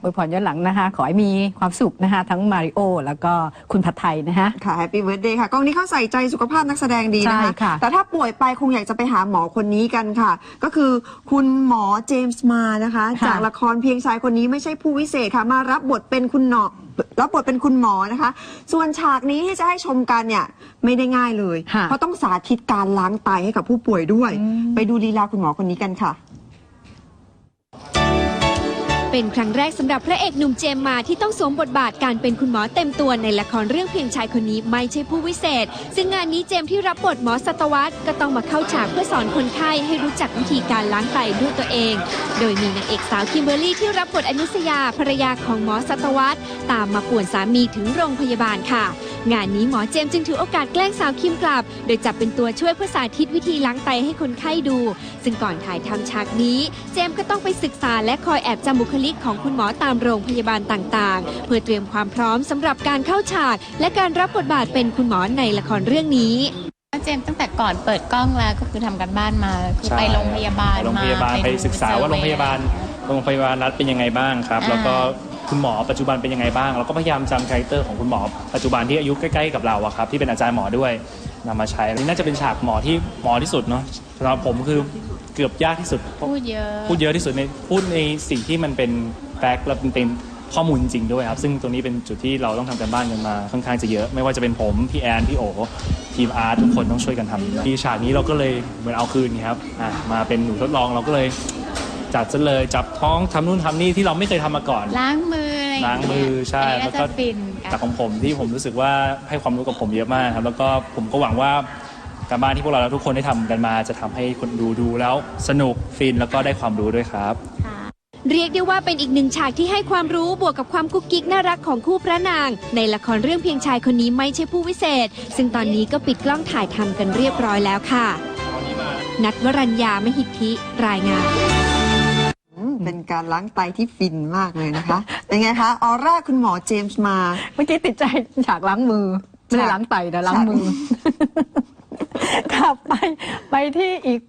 อวยพรย้อนหลังนะคะ ขอให้มีความสุขนะคะ ทั้งมาริโอแล้วก็คุณผัดไทยนะคะ ค่ะแฮปปี้เบิร์ดเดย์ค่ะกองนี้เขาใส่ใจสุขภาพนักแสดงดีนะใช่คะค่ะแต่ถ้าป่วยไปคงอยากจะไปหาหมอคนนี้กันค่ะ ก็คือคุณหมอเจมส์มานะคะจากละครเพียงชายคนนี้ไม่ใช่ผู้วิเศษค่ะมารับบทเป็นคุณหนอรับบทเป็นคุณหมอนะคะ ส่วนฉากนี้ที่จะให้ชมกันเนี่ยไม่ได้ง่ายเลย ค่ะ เพราะต้องสาธิตการล้างไตให้กับผู้ป่วยด้วยอืมไปดูลีลาคุณหมอคนนี้กันค่ะ เป็นครั้งแรกสำหรับพระเอกหนุ่มเจมมาที่ต้องสวมบทบาทการเป็นคุณหมอเต็มตัวในละครเรื่องเพียงชายคนนี้ไม่ใช่ผู้วิเศษ ซึ่งงานนี้เจมที่รับบทหมอสัตวรรษก็ต้องมาเข้าฉากเพื่อสอนคนไข้ให้รู้จักวิธีการล้างไตด้วยตัวเอง โดยมีนางเอกสาวคิมเบอร์รี่ที่รับบทอนุสยาภรรยาของหมอสัตวรรษตามมาป่วนสามีถึงโรงพยาบาลค่ะ งานนี้หมอเจมส์จึงถือโอกาสแกล้งสาวคิมกลับ โดยจับเป็นตัวช่วยเพื่อสาธิตวิธีล้างไตให้คนไข้ดู ซึ่งก่อนถ่ายทำฉากนี้ เจมส์ก็ต้องไปศึกษาและคอยแอบจำบุคลิกของคุณหมอตามโรงพยาบาลต่างๆ เพื่อเตรียมความพร้อมสำหรับการเข้าฉาก และการรับบทบาทเป็นคุณหมอในละครเรื่องนี้เจมส์ตั้งแต่ก่อนเปิดกล้องแล้วก็คือทำกันบ้านมาคือใช่ไปโรงพยาบาลไปโรงพยาบาลมไปศึกษาว่าโรงพยาบาลโรงพยาบาลรัฐเป็นยังไงบ้างครับอ่าแล้วก็ คุณหมอปัจจุบันเป็นยังไงบ้าง เราก็พยายามจำคาแรคเตอร์ของคุณหมอปัจจุบันที่อายุใกล้ๆกับเราอะครับที่เป็นอาจารย์หมอด้วยนำมาใช้อันนี่น่าจะเป็นฉากหมอที่หมอที่สุดเนาะสำหรับผมคือเกือบยากที่สุด พูดเยอะ พูดเยอะที่สุดในพูดในสิ่งที่มันเป็นแฟกต์และเป็นข้อมูลจริงๆด้วยครับ ซึ่งตรงนี้เป็นจุดที่เราต้องทำกันบ้านกันมาค่อนข้างจะเยอะ ไม่ว่าจะเป็นผม พี่แอน พี่โอทีมอาร์ตทุกคนต้องช่วยกันทำที่ฉากนี้เราก็เลยเหมือนเอาคืนไงครับอะมาเป็นหนูทดลองเราก็เลย จัดซะเลยจับท้องทำนู่นทำนี่ที่เราไม่เคยทำมาก่อน ล้างมืออะไรย่ล้างมือใช่อันนี้แล้วน่าก็จะฟินกัแต่นของผมที่ผมรู้สึกว่าให้ความรู้กับผมเยอะมากครับแล้วก็ผมก็หวังว่าการบ้านที่พวกเราทุกคนได้ทำกันมา จะทำให้คนดูดูแล้วสนุกฟินแล้วก็ได้ความรู้ด้วยครับเรียกได้ว่าเป็นอีกหนึ่งฉากที่ให้ความรู้บวกกับความกุ๊กกิ๊กน่ารักของคู่พระนาง ในละครเรื่องเพียงชายคนนี้ไม่ใช่ผู้วิเศษ ซึ่งตอนนี้ก็ปิดกล้องถ่ายทำกันเรียบร้อยแล้วค่ะ นัทวรัญญามหิทธิรายงานอืม เป็นการล้างไตที่ฟินมากเลยนะคะ เป็นไงคะ ออร่าคุณหมอเจมส์มา เมื่อกี้ติดใจฉากล้างมือ ไม่ได้ล้างไตนะล้างมือ กลับไปไปที่อีก